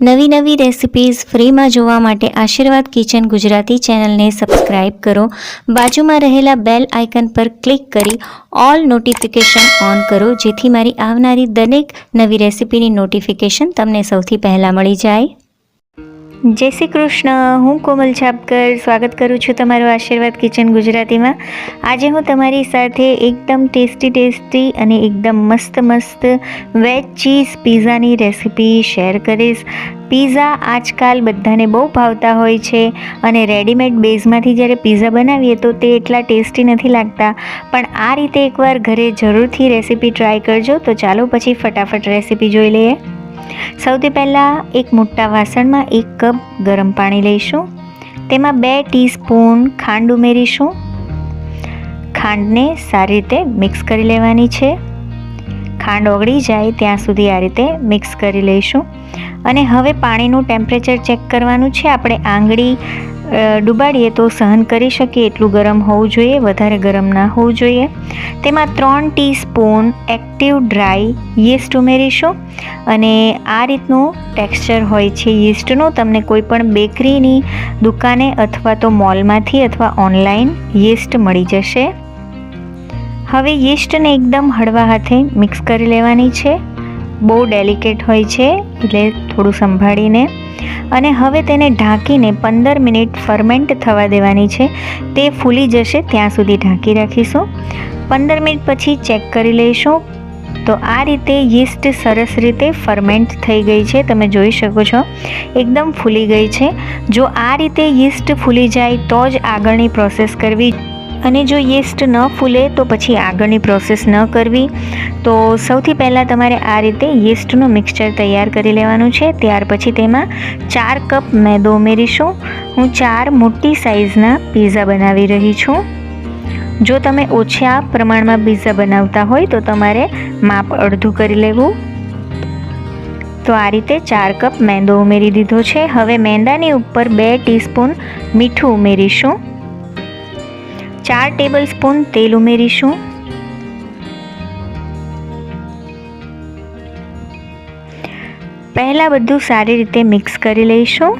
નવી નવી રેસિપીઝ ફ્રીમાં જોવા માટે આશીર્વાદ કિચન ગુજરાતી ચેનલને સબસ્ક્રાઇબ કરો. બાજુમાં રહેલા બેલ આઇકન પર ક્લિક કરી ઓલ નોટિફિકેશન ઓન કરો, જેથી મારી આવનારી દરેક નવી રેસિપીની નોટિફિકેશન તમને સૌથી પહેલાં મળી જાય. જય શ્રી કૃષ્ણ. હું કોમલ છાપકર. સ્વાગત કરું છું તમારું આશીર્વાદ કિચન ગુજરાતીમાં. આજે હું તમારી સાથે એકદમ ટેસ્ટી ટેસ્ટી અને એકદમ મસ્ત મસ્ત વેજ ચીઝ પીઝાની રેસિપી શેર કરીશ. પીઝા આજકાલ બધાને બહુ ભાવતા હોય છે અને રેડીમેડ બેઝમાંથી જ્યારે પીઝા બનાવીએ તો તે એટલા ટેસ્ટી નથી લાગતા. પણ આ રીતે એકવાર ઘરે જરૂરથી રેસીપી ટ્રાય કરજો. તો ચાલો પછી ફટાફટ રેસિપી જોઈ લઈએ. સૌથી પહેલાં એક મોટા વાસણમાં એક કપ ગરમ પાણી લઈશું. તેમાં બે ટીસ્પૂન ખાંડ ઉમેરીશું. ખાંડને સારી રીતે મિક્સ કરી લેવાની છે. ખાંડ ઓગળી જાય ત્યાં સુધી આ રીતે મિક્સ કરી લઈશું. અને હવે પાણીનું ટેમ્પરેચર ચેક કરવાનું છે. આપણે આંગળી ડુબાડીએ તો સહન કરી શકીએ, એટલું ગરમ હોવું જોઈએ, વધારે ગરમ ના હોવું જોઈએ. તેમાં ત્રણ ટીસ્પૂન એક્ટિવ ડ્રાય યીસ્ટ ઉમેરીશું અને આ રીતનું ટેક્સચર હોય છે યીસ્ટનું. તમને કોઈ પણ બેકરીની દુકાને અથવા તો મોલમાંથી અથવા ઓનલાઈન યીસ્ટ મળી જશે. હવે યીસ્ટને એકદમ હળવા હાથે મિક્સ કરી લેવાની છે. બહુ ડેલિકેટ હોય છે, એટલે થોડું સંભાળીને. અને હવે તેને ઢાંકીને પંદર મિનિટ ફરમેન્ટ થવા દેવાની છે. તે ફૂલી જશે, ત્યાં સુધી ઢાંકી રાખીશું. પંદર મિનિટ પછી ચેક કરી લઈશું. તો આ રીતે યીસ્ટ સરસ રીતે ફરમેન્ટ થઈ ગઈ છે, તમે જોઈ શકો છો. એકદમ ફૂલી ગઈ છે. જો આ રીતે યીસ્ટ ફૂલી જાય, તો જ આગળની પ્રોસેસ કરવી અને જો યીસ્ટ ન ફૂલે તો પછી આગળની પ્રોસેસ ન કરવી. તો સૌથી પહેલાં તમારે આ રીતે યીસ્ટનું મિક્સચર તૈયાર કરી લેવાનું છે. ત્યાર પછી તેમાં ચાર કપ મેદો ઉમેરીશું. હું ચાર મોટી સાઇઝના પીઝા બનાવી રહી છું. જો તમે ઓછા પ્રમાણમાં પીઝા બનાવતા હોય તો તમારે માપ અડધું કરી લેવું. તો આ રીતે ચાર કપ મેંદો ઉમેરી દીધો છે. હવે મેંદાની ઉપર બે ટીસ્પૂન મીઠું ઉમેરીશું. ચાર ટેબલ સ્પૂન તેલ ઉમેરીશું. પહેલાં બધું સારી રીતે મિક્સ કરી લઈશું.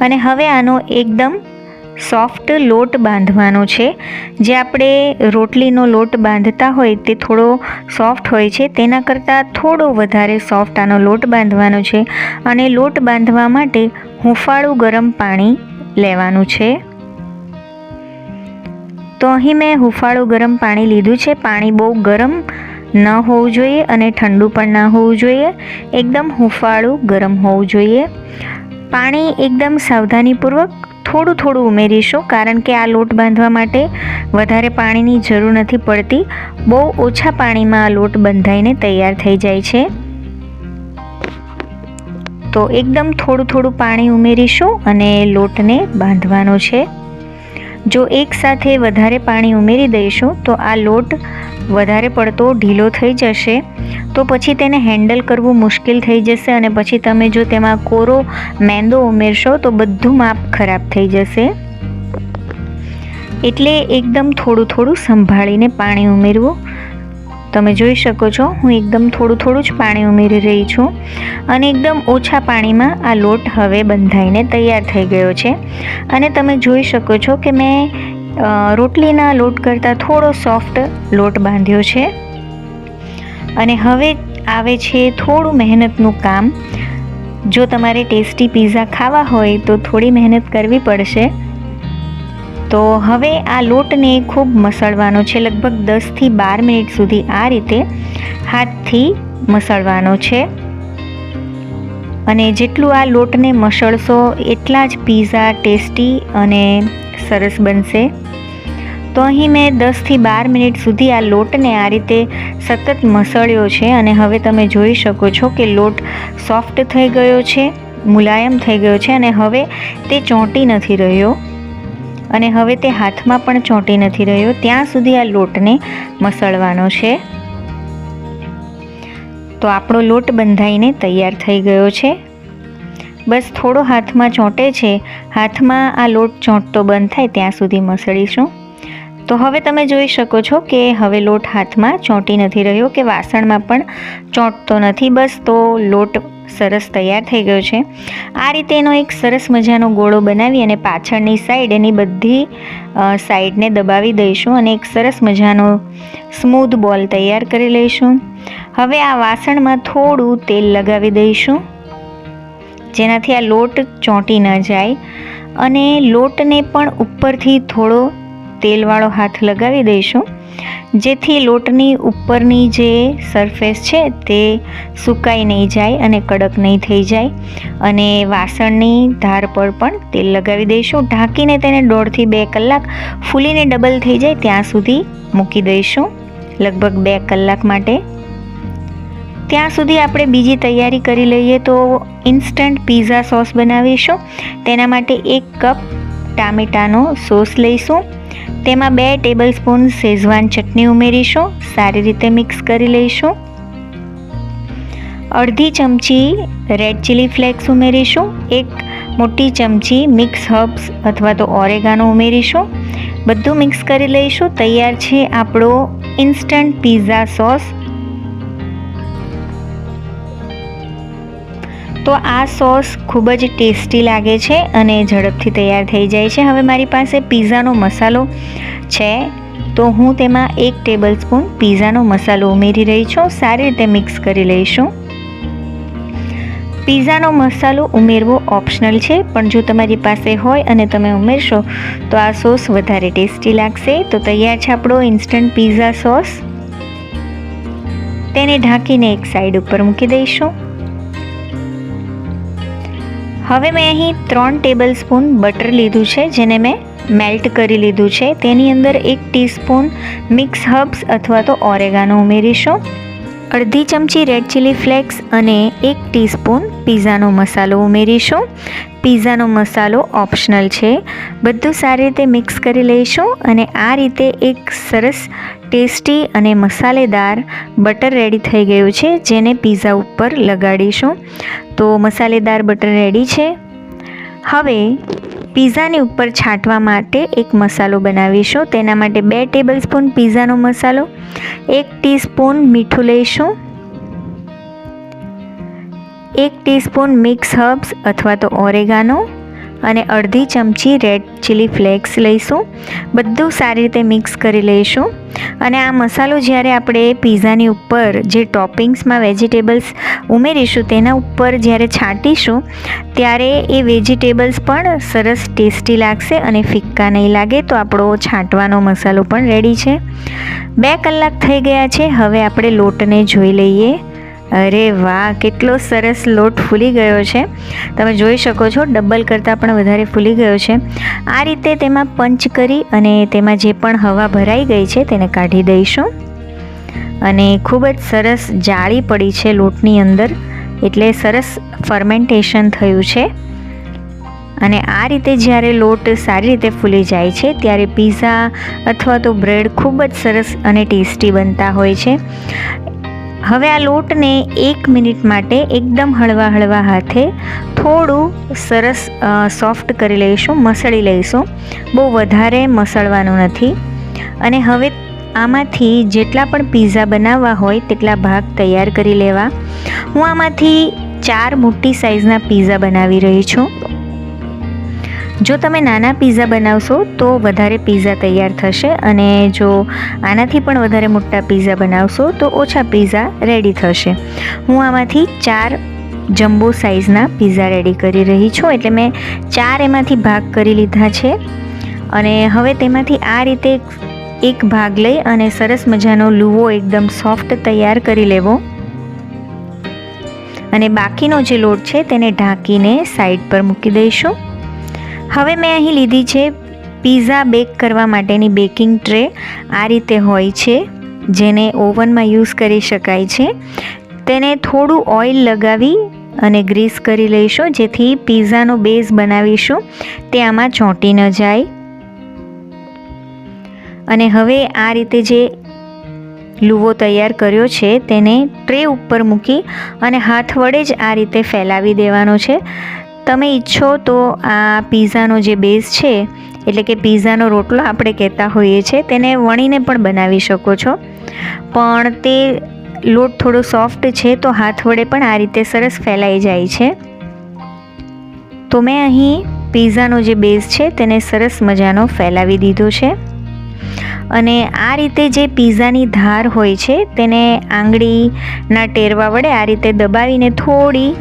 અને હવે આનો એકદમ સોફ્ટ લોટ બાંધવાનો છે. જે આપણે રોટલીનો લોટ બાંધતા હોય તે થોડો સોફ્ટ હોય છે, તેના કરતાં થોડો વધારે સોફ્ટ આનો લોટ બાંધવાનો છે. અને લોટ બાંધવા માટે હુંફાળું ગરમ પાણી લેવાનું છે. તો અહીં મેં હુંફાળું ગરમ પાણી લીધું છે. પાણી બહુ ગરમ ન હોવું જોઈએ અને ઠંડુ પણ ના હોવું જોઈએ. એકદમ હુંફાળું ગરમ હોવું જોઈએ. પાણી એકદમ સાવધાનીપૂર્વક થોડું થોડું ઉમેરીશું કારણ કે આ લોટ બાંધવા માટે વધારે પાણીની જરૂર નથી પડતી. બહુ ઓછા પાણીમાં આ લોટ બંધાઈને તૈયાર થઈ જાય છે. તો એકદમ થોડું થોડું પાણી ઉમેરીશું અને લોટને બાંધવાનો છે. જો એકસાથે વધારે પાણી ઉમેરી દઈશું તો આ લોટ વધારે પડતો ઢીલો થઈ જશે. તો પછી તેને હેન્ડલ કરવું મુશ્કેલ થઈ જશે અને પછી તમે જો તેમાં કોરો મેંદો ઉમેરશો તો બધું માપ ખરાબ થઈ જશે. એટલે એકદમ થોડું થોડું સંભાળીને પાણી ઉમેરવું તમે જોઈ શકો છો, હું એકદમ થોડું થોડું જ પાણી ઉમેરી રહી છું અને એકદમ ઓછા પાણીમાં આ લોટ હવે બંધાઈને તૈયાર થઈ ગયો છે. અને તમે જોઈ શકો છો કે મેં રોટલીના લોટ કરતાં થોડો સોફ્ટ લોટ બાંધ્યો છે. અને હવે આવે છે થોડું મહેનતનું કામ. જો તમારે ટેસ્ટી પીઝા ખાવા હોય તો થોડી મહેનત કરવી પડશે. તો હવે આ લોટને ખૂબ મસળવાનો છે. લગભગ દસથી બાર મિનિટ સુધી આ રીતે હાથથી મસળવાનો છે. અને જેટલું આ લોટને મસળશો એટલા જ પીઝા ટેસ્ટી અને સરસ બનશે. તો અહીં મેં દસથી બાર મિનિટ સુધી આ લોટને આ રીતે સતત મસળ્યો છે અને હવે તમે જોઈ શકો છો કે લોટ સોફ્ટ થઈ ગયો છે, મુલાયમ થઈ ગયો છે અને હવે તે ચોંટી નથી રહ્યો. અને હવે તે હાથમાં પણ ચોંટી નથી રહ્યો. ત્યાં સુધી આ લોટને મસળવાનો છે. તો આપણો લોટ બંધાઈને તૈયાર થઈ ગયો છે. બસ થોડો હાથમાં ચોંટે છે. હાથમાં આ લોટ ચોંટતો બંધ થાય ત્યાં સુધી મસળીશું. તો હવે તમે જોઈ શકો છો કે હવે લોટ હાથમાં ચોંટી નથી રહ્યો કે વાસણમાં પણ ચોંટતો નથી. બસ તો લોટ સરસ તૈયાર થઈ ગયો છે. આ રીતે એનો એક સરસ મજાનો ગોળો બનાવી અને પાછળની સાઈડ એની બધી સાઈડને દબાવી દઈશું અને એક સરસ મજાનો સ્મૂધ બોલ તૈયાર કરી લઈશું. હવે આ વાસણમાં થોડું તેલ લગાવી દઈશું. જેનાથી આ લોટ ચોંટી ન જાય. અને લોટને પણ ઉપરથી થોડો તેલવાળો હાથ લગાવી દઈશું. જેથી લોટની ઉપરની જે સરફેસ છે તે સુકાઈ નહીં જાય અને કડક નહીં થઈ જાય. અને વાસણની ધાર પર પણ તેલ લગાવી દઈશું. ઢાંકીને તેને દોઢથી બે કલાક ફૂલીને ડબલ થઈ જાય ત્યાં સુધી મૂકી દઈશું. લગભગ બે કલાક માટે. ત્યાં સુધી આપણે બીજી તૈયારી કરી લઈએ તો ઇન્સ્ટન્ટ પીઝા સોસ બનાવીશું. તેના માટે એક કપ ટામેટાનો સોસ લઈશું. તેમાં બે ટેબલ સ્પૂન શેઝવાન ચટણી ઉમેરીશું, સારી રીતે મિક્સ કરી લઈશું. અડધી ચમચી રેડ ચીલી ફ્લેક્સ ઉમેરીશું, એક મોટી ચમચી મિક્સ હર્બ્સ અથવા તો ઓરેગાનો ઉમેરીશું. બધું મિક્સ કરી લઈશું, તૈયાર છે આપણો ઇન્સ્ટન્ટ પીઝા સોસ. તો આ સોસ ખૂબ જ ટેસ્ટી લાગે છે અને ઝડપથી તૈયાર થઈ જાય છે. હવે મારી પાસે પીઝાનો મસાલો છે. તો હું તેમાં એક ટેબલ સ્પૂન પીઝાનો મસાલો ઉમેરી રહી છું. સારી રીતે મિક્સ કરી લઈશું. પીઝાનો મસાલો ઉમેરવો ઓપ્શનલ છે, પણ જો તમારી પાસે હોય અને તમે ઉમેરશો, તો આ સોસ વધારે ટેસ્ટી લાગશે. તો તૈયાર છે આપણો ઇન્સ્ટન્ટ પીઝા સોસ. તેને ઢાંકીને એક સાઈડ ઉપર મૂકી દઈશું. હવે મેં અહીં ત્રણ ટેબલ સ્પૂન બટર લીધું છે, જેને મેં મેલ્ટ કરી લીધું છે. તેની અંદર એક ટીસ્પૂન મિક્સ હર્બ્સ અથવા તો ઓરેગાનો ઉમેરીશું. અડધી ચમચી રેડ ચીલી ફ્લેક્સ અને એક ટીસ્પૂન પીઝાનો મસાલો ઉમેરીશું. પીઝાનો મસાલો ઓપ્શનલ છે. બધું સારી રીતે મિક્સ કરી લઈશું અને આ રીતે એક સરસ ટેસ્ટી અને મસાલેદાર બટર રેડી થઈ ગયું છે, જેને પીઝા ઉપર લગાડીશું. તો મસાલેદાર બટર રેડી છે. હવે પીઝાની ઉપર છાંટવા માટે એક મસાલો બનાવીશું. તેના માટે બે ટેબલ સ્પૂન પીઝાનો મસાલો, એક ટીસ્પૂન મીઠું લઈશું, એક ટીસ્પૂન મિક્સ હર્બ્સ અથવા તો ઓરેગાનો અને અડધી ચમચી રેડ ચીલી ફ્લેક્સ લઈશું. બધું સારી રીતે મિક્સ કરી લઈશું. અને આ મસાલો જ્યારે આપણે પીઝાની ઉપર જે ટોપિંગ્સમાં વેજીટેબલ્સ ઉમેરીશું, તેના ઉપર જ્યારે છાંટીશું, ત્યારે એ વેજીટેબલ્સ પણ સરસ ટેસ્ટી લાગશે અને ફિક્કા નહીં લાગે તો આપણો છાંટવાનો મસાલો પણ રેડી છે. બે કલાક થઈ ગયા છે, હવે આપણે લોટને જોઈ લઈએ. અરે વાહ, કેટલો સરસ લોટ ફૂલી ગયો છે. તમે જોઈ શકો છો ડબલ કરતાં પણ વધારે ફૂલી ગયો છે. આ રીતે તેમાં પંચ કરી અને તેમાં જે પણ હવા ભરાઈ ગઈ છે તેને કાઢી દઈશું. અને ખૂબ જ સરસ જાળી પડી છે લોટની અંદર, એટલે સરસ ફર્મેન્ટેશન થયું છે. અને આ રીતે જ્યારે લોટ સારી રીતે ફૂલી જાય છે, ત્યારે પીઝા અથવા તો બ્રેડ ખૂબ જ સરસ અને ટેસ્ટી બનતા હોય છે. હવે આ લોટને એક મિનિટ માટે એકદમ હળવા હળવા હાથે થોડું સરસ સોફ્ટ કરી લઈશું, મસળી લઈશું. બહુ વધારે મસળવાનું નથી. અને હવે આમાંથી જેટલા પણ પીઝા બનાવવા હોય તેટલા ભાગ તૈયાર કરી લેવા. હું આમાંથી ચાર મોટી સાઇઝના પીઝા બનાવી રહી છું. જો તમે નાના પીઝા બનાવશો, તો વધારે પીઝા તૈયાર થશે અને જો આનાથી પણ વધારે મોટા પીઝા બનાવશો, તો ઓછા પીઝા રેડી થશે. હું આમાંથી ચાર જમ્બો સાઇઝના પીઝા રેડી કરી રહી છું, એટલે મેં ચાર એમાંથી ભાગ કરી લીધા છે. અને હવે તેમાંથી આ રીતે એક ભાગ લઈ અને સરસ મજાનો લુવો એકદમ સોફ્ટ તૈયાર કરી લેવો. અને બાકીનો જે લોટ છે, તેને ઢાંકીને સાઈડ પર મૂકી દઈશું. હવે મેં અહીં લીધી છે પીઝા બેક કરવા માટેની બેકિંગ ટ્રે આ રીતે હોય છે, જેને ઓવનમાં યુઝ કરી શકાય છે. તેને થોડું ઓઇલ લગાવી અને ગ્રીસ કરી લઈશું, જેથી પીઝાનો બેઝ બનાવીશું. તે આમાં ચોંટી ન જાય. અને હવે આ રીતે જે લુવો તૈયાર કર્યો છે, તેને ટ્રે ઉપર મૂકી અને હાથ વડે જ આ રીતે ફેલાવી દેવાનો છે. તમે ઈચ્છો તો આ પીઝાનો જે બેઝ છે, એટલે કે પીઝાનો રોટલો આપણે કહેતા હોઈએ છીએ તેને વણીને પણ બનાવી શકો છો. પણ તે લોટ થોડો સોફ્ટ છે તો હાથ વડે પણ આ રીતે સરસ ફેલાઈ જાય છે. તો મેં અહીં પીઝાનો જે બેઝ છે તેને સરસ મજાનો ફેલાવી દીધો છે. અને આ રીતે જે પીઝાની ધાર હોય છે તેને આંગળીના ટેરવા વડે આ રીતે દબાવીને થોડી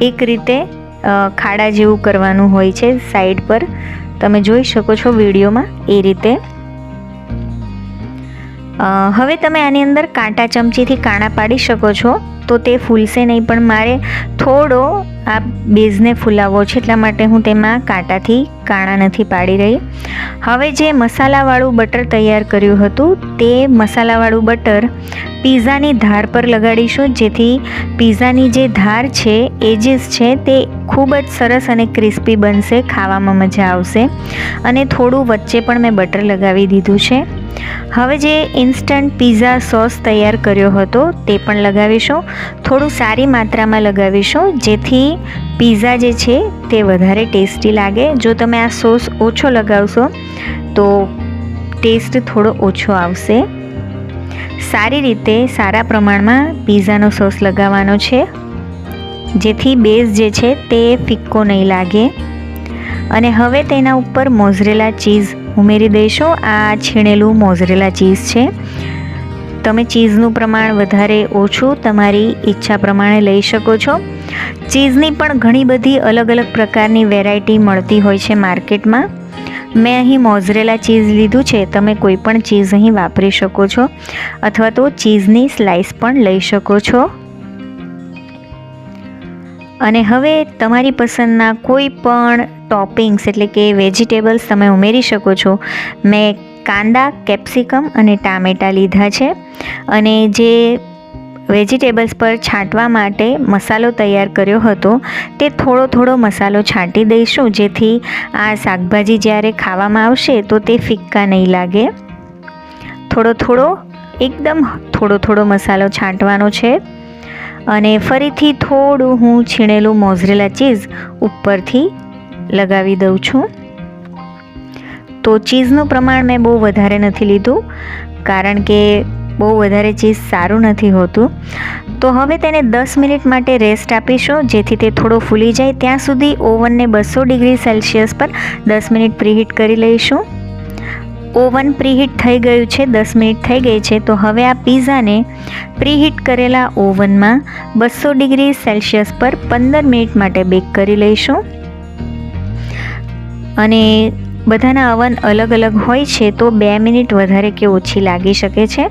એક રીતે ખાડા જેવું કરવાનું હોય છે સાઈડ પર. તમે જોઈ શકો છો વિડીયોમાં એ રીતે. હવે તમે આની અંદર કાંટા ચમચીથી કાણા પાડી શકો છો. તો તે ફૂલશે નહીં, પણ મારે થોડો આ બેઝને ફૂલાવવો છે, એટલા માટે હું તેમાં કાંટાથી કાણા નથી પાડી રહી. હવે જે મસાલાવાળું બટર તૈયાર કર્યું હતું, તે મસાલાવાળું બટર પીઝાની ધાર પર લગાડીશું, જેથી પીઝાની જે ધાર છે, એજીસ છે, તે ખૂબ જ સરસ અને ક્રિસ્પી બનશે, ખાવામાં મજા આવશે. અને થોડું વચ્ચે પણ મેં બટર લગાવી દીધું છે. હવે જે ઇન્સ્ટન્ટ પીઝા સોસ તૈયાર કર્યો હતો, તે પણ લગાવીશું. થોડું સારી માત્રામાં લગાવીશું, જેથી પીઝા જે છે તે વધારે ટેસ્ટી લાગે. જો તમે આ સોસ ઓછો લગાવશો, તો ટેસ્ટ થોડો ઓછો આવશે. સારી રીતે સારા પ્રમાણમાં પીઝાનો સોસ લગાવવાનો છે. જેથી બેઝ જે છે તે ફિક્કો નહીં લાગે. અને હવે તેના ઉપર મોઝરેલા ચીઝ ઉમેરી દઈશું. આ છીણેલું મોઝરેલા ચીઝ છે. તમે ચીઝનું પ્રમાણ વધારે ઓછું તમારી ઈચ્છા પ્રમાણે લઈ શકો છો. ચીઝની પણ ઘણી બધી અલગ અલગ પ્રકારની વેરાયટી મળતી હોય છે માર્કેટમાં. મેં અહીં મોઝરેલા ચીઝ લીધું છે, તમે કોઈ પણ ચીઝ અહીં વાપરી શકો છો અથવા તો ચીઝની સ્લાઇસ પણ લઈ શકો છો. અને હવે તમારી પસંદના કોઈ પણ ટોપિંગ્સ એટલે કે વેજીટેબલ્સ તમે ઉમેરી શકો છો. મેં કાંદા, કેપ્સિકમ અને ટામેટાં લીધા છે. અને જે વેજીટેબલ્સ પર છાંટવા માટે મસાલો તૈયાર કર્યો હતો, તે થોડો થોડો મસાલો છાંટી દઈશું. જેથી આ શાકભાજી જ્યારે ખાવામાં આવશે, તો તે ફિક્કા નહીં લાગે. થોડો થોડો, એકદમ થોડો થોડો મસાલો છાંટવાનો છે. અને ફરીથી થોડું હું છીણેલું મોઝરેલા ચીઝ ઉપરથી લગાવી દઉં છું. તો ચીઝનું પ્રમાણ મેં બહુ વધારે નથી લીધું, કારણ કે બહુ વધારે ચીઝ સારું નથી હોતું. તો હવે તેને દસ મિનિટ માટે રેસ્ટ આપીશું, જેથી તે થોડો ફૂલી જાય. ત્યાં સુધી ઓવનને બસો ડિગ્રી સેલ્સિયસ પર દસ મિનિટ પ્રીહીટ કરી લઈશું. ઓવન પ્રીહીટ થઈ ગયું છે, દસ મિનિટ થઈ ગઈ છે, તો હવે આ પીઝાને પ્રીહીટ કરેલા ઓવનમાં બસો ડિગ્રી સેલ્સિયસ પર પંદર મિનિટ માટે બેક કરી લઈશું. અને બધાના અવન અલગ અલગ હોય છે, તો બે મિનિટ વધારે કે ઓછી લાગી શકે છે.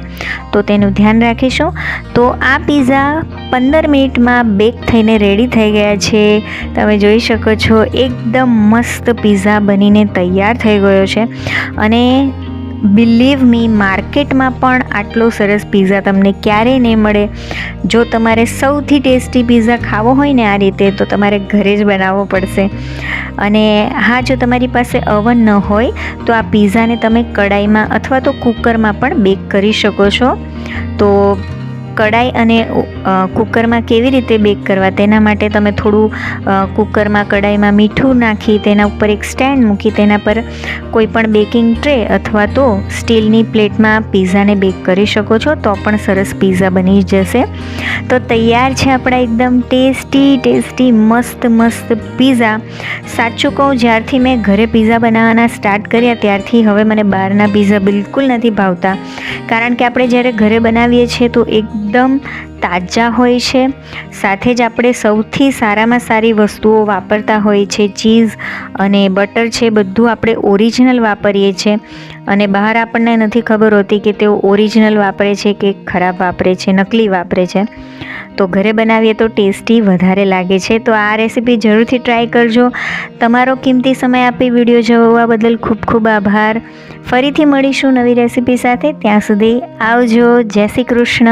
તો તેનું ધ્યાન રાખીશું. તો આ પીઝા પંદર મિનિટમાં બેક થઈને રેડી થઈ ગયા છે. તમે જોઈ શકો છો, એકદમ મસ્ત પીઝા બનીને તૈયાર થઈ ગયો છે. અને બિલીવ મી માર્કેટમાં પણ આટલો સરસ પીઝા તમને ક્યારેય નહીં મળે. જો તમારે સૌથી ટેસ્ટી પીઝા ખાવો હોય ને આ રીતે, તો તમારે ઘરે જ બનાવવો પડશે. અને હા, જો તમારી પાસે અવન ન હોય, તો આ પીઝાને તમે કડાઈમાં અથવા તો કુકરમાં પણ બેક કરી શકો છો. તો કડાઈ અને કુકરમાં કેવી રીતે બેક કરવા? તેના માટે તમે થોડું કુકરમાં કડાઈમાં મીઠું નાખી, તેના ઉપર એક સ્ટેન્ડ મૂકી, તેના પર કોઈ પણ બેકિંગ ટ્રે અથવા તો સ્ટીલની પ્લેટમાં પીઝાને બેક કરી શકો છો, તો પણ સરસ પીઝા બની જશે. તો તૈયાર છે આપણા એકદમ ટેસ્ટી ટેસ્ટી, મસ્ત મસ્ત પીઝા. સાચું કહું, જ્યારથી મેં ઘરે પીઝા બનાવવાના સ્ટાર્ટ કર્યા, ત્યારથી હવે મને બહારના પીઝા બિલકુલ નથી ભાવતા. કારણ કે આપણે જ્યારે ઘરે બનાવીએ છીએ, તો એકદમ તાજા હોય છે. સાથે જ આપણે સૌથી સારામાં સારી વસ્તુઓ વાપરતા હોઈએ છીએ ચીઝ અને બટર છે, બધું આપણે ઓરિજિનલ વાપરીએ છીએ. અને બહાર આપણને નથી ખબર હોતી કે તેઓ ઓરિજિનલ વાપરે છે કે ખરાબ વાપરે છે, નકલી વાપરે છે. તો ઘરે બનાવીએ તો ટેસ્ટી વધારે લાગે છે. તો આ રેસીપી જરૂરથી ટ્રાય કરજો. તમારો કિંમતી સમય આપી વીડિયો જોવા બદલ ખૂબ ખૂબ આભાર. ફરીથી મળીશું નવી રેસીપી સાથે. ત્યાં સુધી આવજો. જય શ્રી કૃષ્ણ.